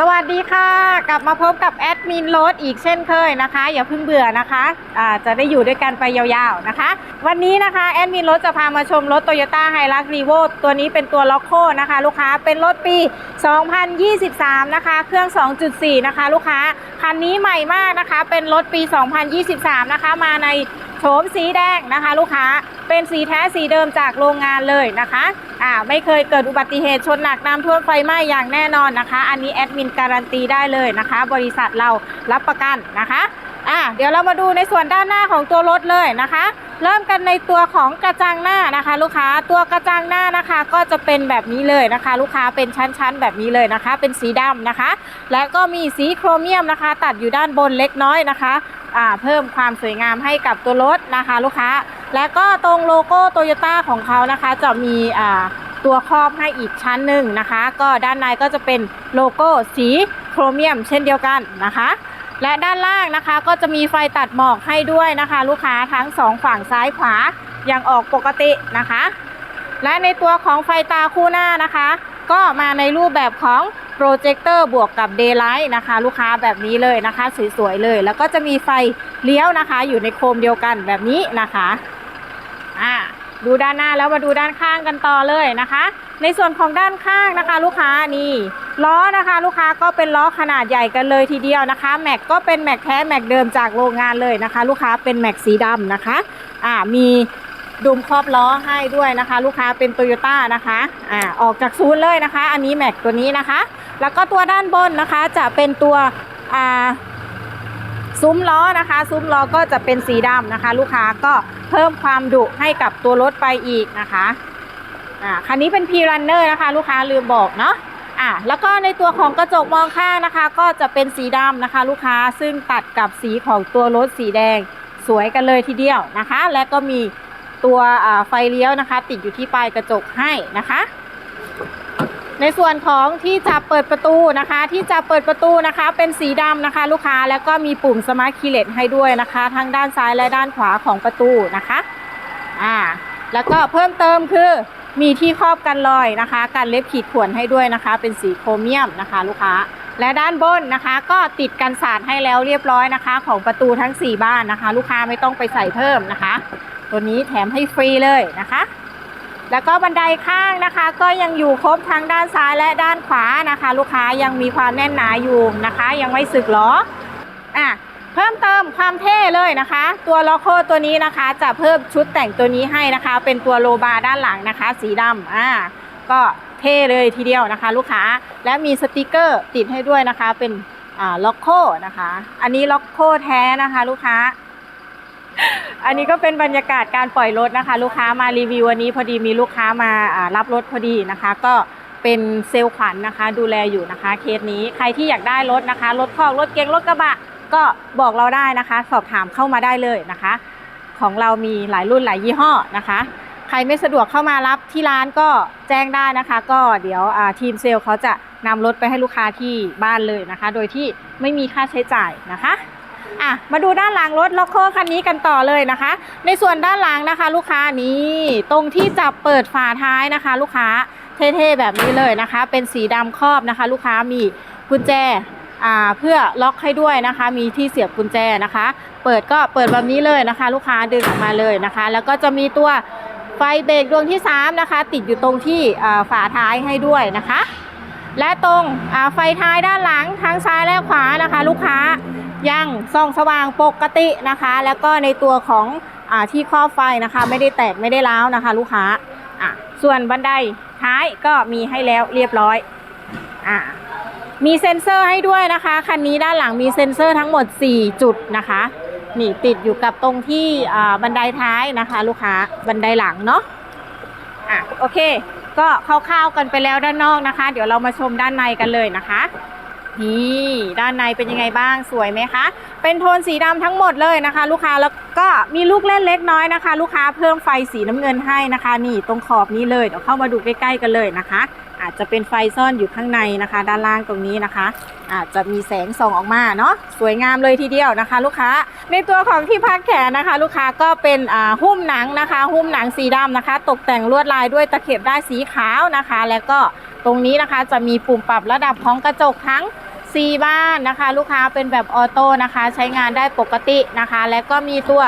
สวัสดีค่ะ กลับมาพบกับแอดมินรถอีกเช่นเคยนะคะ อย่าเพิ่งเบื่อนะคะอ่าจะได้อยู่ด้วยกันไปยาวๆนะคะ วันนี้นะคะแอดมินรถจะพามาชมรถ Toyota h i l u x r e v o ตัวนี้เป็นตัวล็อกโคนะคะ ลูกค้าเป็นรถปี 2023 นะคะ เครื่อง 2.4 นะคะ ลูกค้าคันนี้ใหม่มากนะคะ เป็นรถปี 2023 นะคะ มาในโฉมสีแดงนะคะ ลูกค้า เป็นสีแท้สีเดิมจากโรงงานเลยนะคะอ่าไม่เคยเกิดอุบัติเหตุชนหนักน้ำท่วมไฟไหม้อย่างแน่นอนนะคะ อันนี้แอดมินการันตีได้เลยนะคะ บริษัทเรารับประกันนะคะอ่าเดี๋ยวเรามาดูในส่วนด้านหน้าของตัวรถเลยนะคะ เริ่มกันในตัวของกระจังหน้านะคะ ลูกค้าตัวกระจังหน้านะคะ ก็จะเป็นแบบนี้เลยนะคะ ลูกค้าเป็นชั้นๆแบบนี้เลยนะคะ เป็นสีดำนะคะ และก็มีสีโครเมียมนะคะ ตัดอยู่ด้านบนเล็กน้อยนะคะอ่าเพิ่มความสวยงามให้กับตัวรถนะคะ ลูกค้า และก็ตรงโลโก้โตโยต้าของเขานะคะจะมีอ่าตัวครอบให้อีกชั้นหนึ่งนะคะ ก็ด้านในก็จะเป็นโลโก้สีโครเมียมเช่นเดียวกันนะคะ และด้านล่างนะคะก็จะมีไฟตัดหมอกให้ด้วยนะคะ ลูกค้าทั้งสองฝั่งซ้ายขวายังออกปกตินะคะ และในตัวของไฟตาคู่หน้านะคะ ก็มาในรูปแบบของโปรเจคเตอร์บวกกับเดย์ไลท์นะคะ ลูกค้าแบบนี้เลยนะคะ สวยๆเลย แล้วก็จะมีไฟเลี้ยวนะคะ อยู่ในโคมเดียวกันแบบนี้นะคะ อ่าดูด้านหน้าแล้วมาดูด้านข้างกันต่อเลยนะคะ ในส่วนของด้านข้างนะคะ ลูกค้านี่ล้อนะคะ ลูกค้าก็เป็นล้อขนาดใหญ่กันเลยทีเดียวนะคะแม็กก็เป็นแม็กแท้แม็กเดิมจากโรงงานเลยนะคะ ลูกค้าเป็นแม็กสีดำนะคะอ่ามีดุมครอบล้อให้ด้วยนะคะ ลูกค้าเป็นโตโยต้านะคะอ่าออกจากศูนย์เลยนะคะ อันนี้แม็กตัวนี้นะคะ แล้วก็ตัวด้านบนนะคะจะเป็นตัวอ่าซุ้มล้อนะคะ ซุ้มล้อก็จะเป็นสีดำนะคะ ลูกค้าก็ เพิ่มความดุให้กับตัวรถไปอีกนะคะอ่าคันนี้เป็น P-Runner นะคะ ลูกค้าลืมบอกเนาะอ่าแล้วก็ในตัวของกระจกมองข้างนะคะ ก็จะเป็นสีดำนะคะ ลูกค้าซึ่งตัดกับสีของตัวรถสีแดงสวยกันเลยทีเดียวนะคะ และก็มีตัวอ่าไฟเลี้ยวนะคะ ติดอยู่ที่ปลายกระจกให้นะคะ ในส่วนของที่จับเปิดประตูนะคะ ที่จับเปิดประตูนะคะ เป็นสีดำนะคะ ลูกค้าแล้วก็มีปุ่มสมาร์ทคีย์เลสให้ด้วยนะคะ ทั้งด้านซ้ายและด้านขวาของประตูนะคะอ่าแล้วก็เพิ่มเติมคือมีที่ครอบกันรอยนะคะกันเล็บขีดข่วนให้ด้วยนะคะ เป็นสีโครเมียมนะคะ ลูกค้า และด้านบนนะคะ ก็ติดกันสาดให้แล้วเรียบร้อยนะคะ ของประตูทั้ง 4 บ้านนะคะ ลูกค้าไม่ต้องไปใส่เพิ่มนะคะ ตัวนี้แถมให้ฟรีเลยนะคะ แล้วก็บันไดข้างนะคะ ก็ยังอยู่ครบทั้งด้านซ้ายและด้านขวานะคะ ลูกค้ายังมีความแน่นหนาอยู่นะคะ ยังไม่สึกหรออะเพิ่มเติมความเท่เลยนะคะ ตัวล็อกโคตัวนี้นะคะ จะเพิ่มชุดแต่งตัวนี้ให้นะคะ เป็นตัวโลบาร์ด้านหลังนะคะ สีดำอ่าก็เท่เลยทีเดียวนะคะ ลูกค้าและมีสติกเกอร์ติดให้ด้วยนะคะ เป็นอ่าล็อกโคนะคะ อันนี้ล็อกโคแท้นะคะ ลูกค้า อันนี้ก็เป็นบรรยากาศการปล่อยรถนะคะ ลูกค้ามารีวิววันนี้พอดีมีลูกค้ามารับรถพอดีนะคะ ก็เป็นเซลล์ขวัญนะคะ ดูแลอยู่นะคะเคสนี้ใครที่อยากได้รถนะคะรถคอกรถเก๋งรถกระบะ ก็บอกเราได้นะคะ สอบถามเข้ามาได้เลยนะคะ ของเรามีหลายรุ่นหลายยี่ห้อนะคะ ใครไม่สะดวกเข้ามารับที่ร้านก็แจ้งได้นะคะ ก็เดี๋ยวทีมเซลล์เขาจะนำรถไปให้ลูกค้าที่บ้านเลยนะคะ โดยที่ไม่มีค่าใช้จ่ายนะคะ อะมาดูด้านหลังรถล็อกโคคันนี้กันต่อเลยนะคะ ในส่วนด้านหลังนะคะ ลูกค้านี้ตรงที่จับเปิดฝาท้ายนะคะ ลูกค้าเท่ๆแบบนี้เลยนะคะ เป็นสีดำครอบนะคะ ลูกค้ามีกุญแจอ่าเพื่อล็อกให้ด้วยนะคะ มีที่เสียบกุญแจนะคะ เปิดก็เปิดแบบนี้เลยนะคะ ลูกค้าดึงออกมาเลยนะคะ แล้วก็จะมีตัวไฟเบรกดวงที่3นะคะ ติดอยู่ตรงที่ฝาท้ายให้ด้วยนะคะ และตรงไฟท้ายด้านหลังทั้งซ้ายและขวานะคะ ลูกค้า ยังส่องสว่างปกตินะคะ แล้วก็ในตัวของอที่ครอบไฟนะคะ ไม่ได้แตกไม่ได้ร้าวนะคะ ลูกค้าอะส่วนบันไดท้ายก็มีให้แล้วเรียบร้อยอะมีเซ็นเซอร์ให้ด้วยนะคะ คันนี้ด้านหลังมีเซ็นเซอร์ทั้งหมด 4 จุดนะคะนี่ติดอยู่กับตรงที่บันไดท้ายนะคะ ลูกค้าบันไดหลังเนาะอะโอเค ก็คร่าวๆกันไปแล้วด้านนอกนะคะ เดี๋ยวเรามาชมด้านในกันเลยนะคะ นี่ด้านในเป็นยังไงบ้างสวยไหมคะ เป็นโทนสีดำทั้งหมดเลยนะคะ ลูกค้าแล้วก็มีลูกเล่นเล็กน้อยนะคะ ลูกค้าเพิ่มไฟสีน้ำเงินให้นะคะ นี่ตรงขอบนี้เลยเดี๋ยวเข้ามาดูใกล้ๆกันเลยนะคะ อาจจะเป็นไฟซ่อนอยู่ข้างในนะคะ ด้านล่างตรงนี้นะคะ อาจจะมีแสงส่องออกมาเนาะสวยงามเลยทีเดียวนะคะ ลูกค้า ในตัวของที่พักแขนนะคะ ลูกค้าก็เป็นอ่าหุ้มหนังนะคะ หุ้มหนังสีดำนะคะ ตกแต่งลวดลายด้วยตะเข็บได้ายสีขาวนะคะ แล้วก็ตรงนี้นะคะจะมีปุ่มปรับระดับของกระจกทั้ง ซีบ้านนะคะ ลูกค้าเป็นแบบออโต้นะคะ ใช้งานได้ปกตินะคะ และก็มีตัว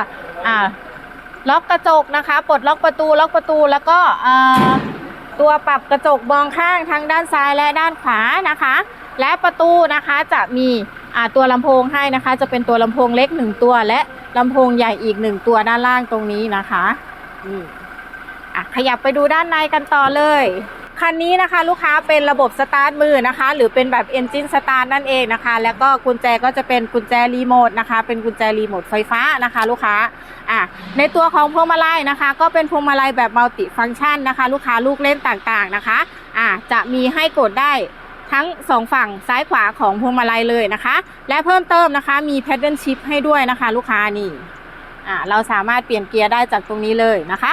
ล็อกกระจกนะคะปลดล็อกประตูล็อกประตูแล้วก็ตัวปรับกระจกมองข้างทั้งด้านซ้ายและด้านขวานะคะ และประตูนะคะจะมีตัวลำโพงให้นะคะ จะเป็นตัวลำโพงเล็กหนึ่งตัว และลำโพงใหญ่อีกหนึ่งตัวด้านล่างตรงนี้นะคะนี่อะขยับไปดูด้านในกันต่อเลย คันนี้นะคะลูกค้าเป็นระบบสตาร์ทมือนะคะ หรือเป็นแบบ Engine Start นั่นเองนะคะ แล้วก็กุญแจก็จะเป็นกุญแจรีโมทนะคะ เป็นกุญแจรีโมทไฟฟ้านะคะ ลูกค้าอะในตัวของพวงมาลัยนะคะ ก็เป็นพวงมาลัยแบบมัลติฟังชันนะคะ ลูกค้าลูกเล่นต่างๆนะคะอะจะมีให้กดได้ทั้งสองฝั่งซ้ายขวาของพวงมาลัยเลยนะคะ และเพิ่มเติมนะคะมี Paddle Shift ให้ด้วยนะคะ ลูกค้านี่อะเราสามารถเปลี่ยนเกียร์ได้จากตรงนี้เลยนะคะ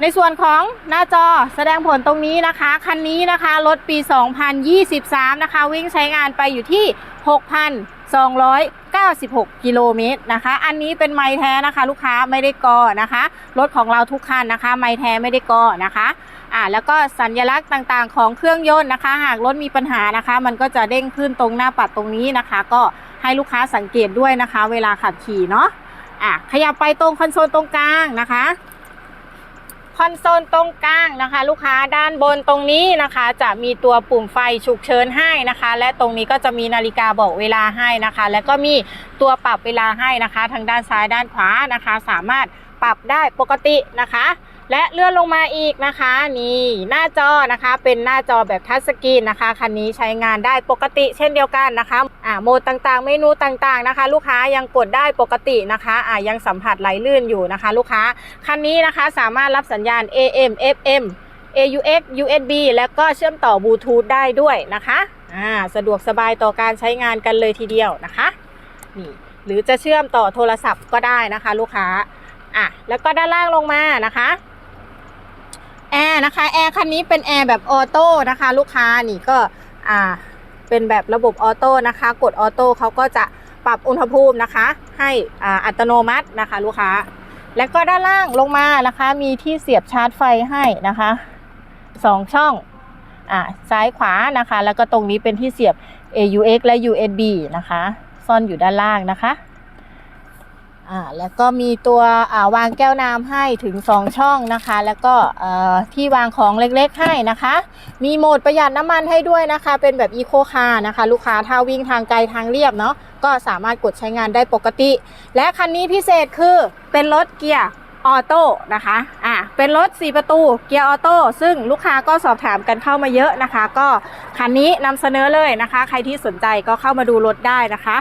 ในส่วนของหน้าจอแสดงผลตรงนี้นะคะ คันนี้นะคะ รถปี 2023 นะคะ วิ่งใช้งานไปอยู่ที่ 6,296 กิโลเมตรนะคะ อันนี้เป็นไม้แท้นะคะ ลูกค้าไม่ได้กอนะคะ รถของเราทุกคันนะคะ ไม้แท้ไม่ได้กอนะคะอ่าแล้วก็สัญลักษณ์ต่างๆ ของเครื่องยนต์นะคะ หากรถมีปัญหานะคะ มันก็จะเด้งขึ้นตรงหน้าปัดตรงนี้นะคะ ก็ให้ลูกค้าสังเกตด้วยนะคะ เวลาขับขี่เนาะอะขยับไปตรงคอนโซลตรงกลางนะคะ คอนโซลตรงกลางนะคะ ลูกค้าด้านบนตรงนี้นะคะ จะมีตัวปุ่มไฟฉุกเฉินให้นะคะ และตรงนี้ก็จะมีนาฬิกาบอกเวลาให้นะคะ และก็มีตัวปรับเวลาให้นะคะ ทางด้านซ้ายด้านขวานะคะ สามารถปรับได้ปกตินะคะ และเลื่อนลงมาอีกนะคะนี่หน้าจอนะคะเป็นหน้าจอแบบทัชสกรีนนะคะคันนี้ใช้งานได้ปกติเช่นเดียวกันนะคะอ่าโหมดต่างๆ เมนูต่างๆนะคะ ลูกค้ายังกดได้ปกตินะคะอ่ายังสัมผัสไหลลื่นอยู่นะคะ ลูกค้าคันนี้นะคะสามารถรับสัญญาณ AM FM AUX USB แล้วก็เชื่อมต่อบลูทูธได้ด้วยนะคะอ่าสะดวกสบายต่อการใช้งานกันเลยทีเดียวนะคะนี่หรือจะเชื่อมต่อโทรศัพท์ก็ได้นะคะ ลูกค้าอะแล้วก็ด้านล่างลงมานะคะ แอร์นะคะแอร์คันนี้เป็นแอร์แบบออโต้นะคะ ลูกค้านี่ก็อ่าเป็นแบบระบบออโต้นะคะ กดออโต้เขาก็จะปรับอุณหภูมินะคะ ให้อ่าอัตโนมัตินะคะ ลูกค้า แล้วก็ด้านล่างลงมานะคะ มีที่เสียบชาร์จไฟให้นะคะสองช่องอ่าซ้ายขวานะคะ แล้วก็ตรงนี้เป็นที่เสียบ AUX และ USB นะคะ ซ่อนอยู่ด้านล่างนะคะ อ่าแล้วก็มีตัวอ่าวางแก้วน้ำให้ถึง 2 ช่องนะคะ แล้วก็เอ่อที่วางของเล็กๆให้นะคะ มีโหมดประหยัดน้ำมันให้ด้วยนะคะ เป็นแบบอีโคคาร์นะคะ ลูกค้าถ้าวิ่งทางไกลทางเรียบเนาะก็สามารถกดใช้งานได้ปกติ และคันนี้พิเศษคือเป็นรถเกียร์ออโต้นะคะ อ่า เป็นรถ 4 ประตู เกียร์ออโต้ ซึ่งลูกค้าก็สอบถามกันเข้ามาเยอะนะคะ ก็คันนี้นำเสนอเลยนะคะ ใครที่สนใจก็เข้ามาดูรถได้นะคะ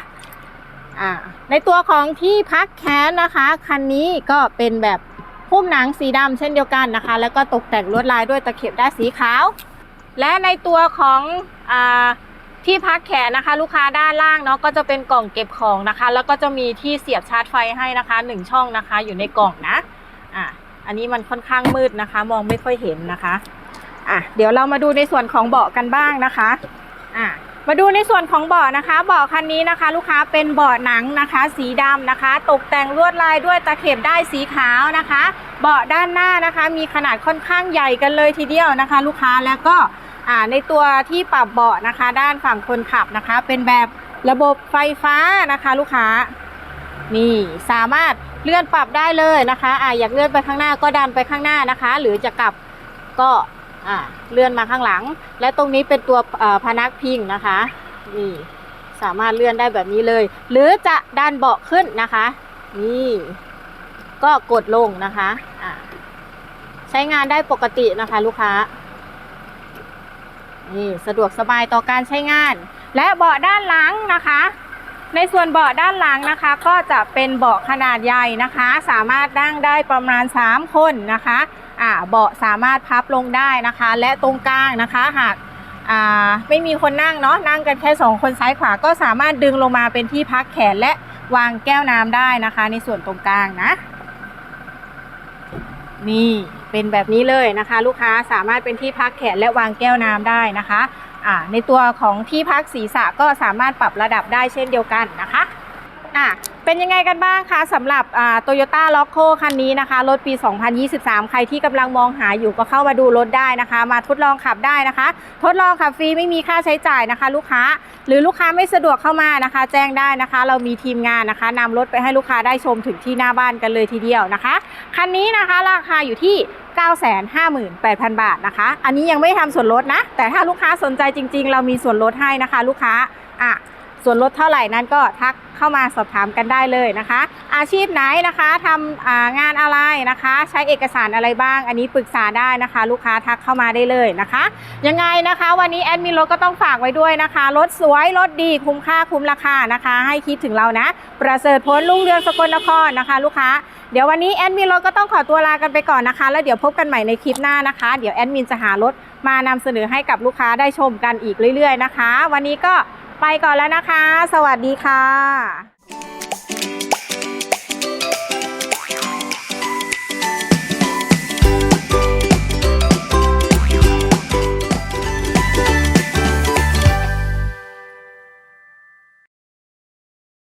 อ่าในตัวของที่พักแคสนะคะคันนี้ก็เป็นแบบหุ้มหนังสีดำเช่นเดียวกันนะคะ แล้วก็ตกแต่งลวดลายด้วยตะเข็บด้านสีขาว และในตัวของอที่พักแขนนะคะ ลูกค้าด้านล่างเนาะก็จะเป็นกล่องเก็บของนะคะ แล้วก็จะมีที่เสียบชาร์จไฟให้นะคะหนึ่งช่องนะคะ อยู่ในกล่องนะอ่าอันนี้มันค่อนข้างมืดนะคะ มองไม่ค่อยเห็นนะคะอะเดี๋ยวเรามาดูในส่วนของเบาะกันบ้างนะคะอะ มาดูในส่วนของเบาะนะคะเบาะคันนี้นะคะ ลูกค้าเป็นเบาะหนังนะคะ สีดำนะคะ ตกแต่งลวดลายด้วยตะเข็บได้สีขาวนะคะ เบาะด้านหน้านะคะ มีขนาดค่อนข้างใหญ่กันเลยทีเดียวนะคะ ลูกค้าแล้วก็ในตัวที่ปรับเบาะนะคะ ด้านฝั่งคนขับนะคะ เป็นแบบระบบไฟฟ้านะคะ ลูกค้านี่สามารถเลื่อนปรับได้เลยนะคะอ่าอยากเลื่อนไปข้างหน้าก็ดันไปข้างหน้านะคะ หรือจะกลับก็ อ่าเลื่อนมาข้างหลัง และตรงนี้เป็นตัวพนักพิงนะคะนี่สามารถเลื่อนได้แบบนี้เลย หรือจะดันเบาะขึ้นนะคะ นี่ ก็กดลงนะคะอ่าใช้งานได้ปกตินะคะลูกค้านี่สะดวกสบายต่อการใช้งาน และเบาะด้านหลังนะคะ ในส่วนเบาะด้านหลังนะคะ ก็จะเป็นเบาะขนาดใหญ่นะคะ สามารถนั่งได้ประมาณ 3 คนนะคะ อ่าเบาะสามารถพับลงได้นะคะ และตรงกลางนะคะหากอ่าไม่มีคนนั่งเนาะนั่งกันแค่ 2 คนซ้ายขวาก็สามารถดึงลงมาเป็นที่พักแขนและวางแก้วน้ำได้นะคะ ในส่วนตรงกลางนะ นี่เป็นแบบนี้เลยนะคะ ลูกค้าสามารถเป็นที่พักแขนและวางแก้วน้ำได้นะคะในตัวของที่พักศีรษะก็สามารถปรับระดับได้เช่นเดียวกันนะคะ อะเป็นยังไงกันบ้างคะสำหรับโตโยต้าล็อกโคคันนี้นะคะรถปี 2023 ใครที่กำลังมองหาอยู่ก็เข้ามาดูรถได้นะคะ มาทดลองขับได้นะคะ ทดลองขับฟรีไม่มีค่าใช้จ่ายนะคะ ลูกค้าหรือลูกค้าไม่สะดวกเข้ามานะคะ แจ้งได้นะคะ เรามีทีมงานนะคะนำรถไปให้ลูกค้าได้ชมถึงที่หน้าบ้านกันเลยทีเดียวนะคะ คันนี้นะคะราคาอยู่ที่ 958,000 บาทนะคะ อันนี้ยังไม่ทำส่วนลดนะ แต่ถ้าลูกค้าสนใจจริง ๆ เรามีส่วนลดให้นะคะ ลูกค้าอะ ส่วนลดเท่าไหร่นั้นก็ทักเข้ามาสอบถามกันได้เลยนะคะ อาชีพไหนนะคะทำงานอะไรนะคะ ใช้เอกสารอะไรบ้าง อันนี้ปรึกษาได้นะคะ ลูกค้าทักเข้ามาได้เลยนะคะ ยังไงนะคะ วันนี้แอดมินรถก็ต้องฝากไว้ด้วยนะคะรถสวยรถดีคุ้มค่าคุ้มราคานะคะ ให้คิดถึงเรานะ ประเสริฐพ้นลุ่งเรืองสกลนครนะคะ ลูกค้าเดี๋ยววันนี้แอดมินรถก็ต้องขอตัวลากันไปก่อนนะคะ แล้วเดี๋ยวพบกันใหม่ในคลิปหน้านะคะ เดี๋ยวแอดมินจะหารถมานำเสนอให้กับลูกค้าได้ชมกันอีกเรื่อยๆนะคะ วันนี้ก็ ไปก่อนแล้วนะคะ สวัสดีค่ะ